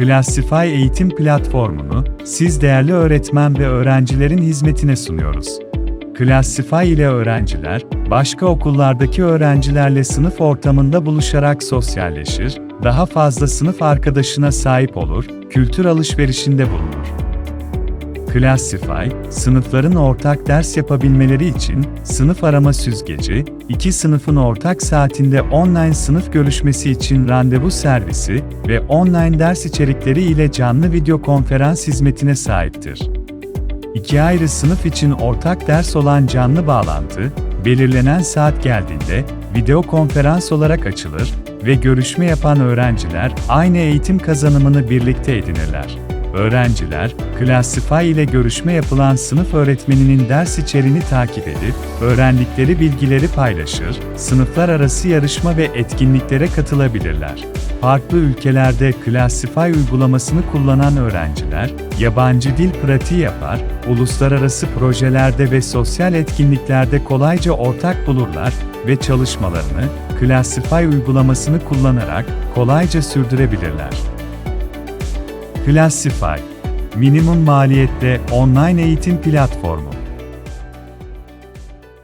Classify eğitim platformunu siz değerli öğretmen ve öğrencilerin hizmetine sunuyoruz. Classify ile öğrenciler, başka okullardaki öğrencilerle sınıf ortamında buluşarak sosyalleşir, daha fazla sınıf arkadaşına sahip olur, kültür alışverişinde bulunur. Classify, sınıfların ortak ders yapabilmeleri için sınıf arama süzgeci, iki sınıfın ortak saatinde online sınıf görüşmesi için randevu servisi ve online ders içerikleri ile canlı video konferans hizmetine sahiptir. İki ayrı sınıf için ortak ders olan canlı bağlantı, belirlenen saat geldiğinde video konferans olarak açılır ve görüşme yapan öğrenciler aynı eğitim kazanımını birlikte edinirler. Öğrenciler, Classify ile görüşme yapılan sınıf öğretmeninin ders içeriğini takip edip, öğrendikleri bilgileri paylaşır, sınıflar arası yarışma ve etkinliklere katılabilirler. Farklı ülkelerde Classify uygulamasını kullanan öğrenciler, yabancı dil pratiği yapar, uluslararası projelerde ve sosyal etkinliklerde kolayca ortak bulurlar ve çalışmalarını Classify uygulamasını kullanarak kolayca sürdürebilirler. Classify, minimum maliyette online eğitim platformu.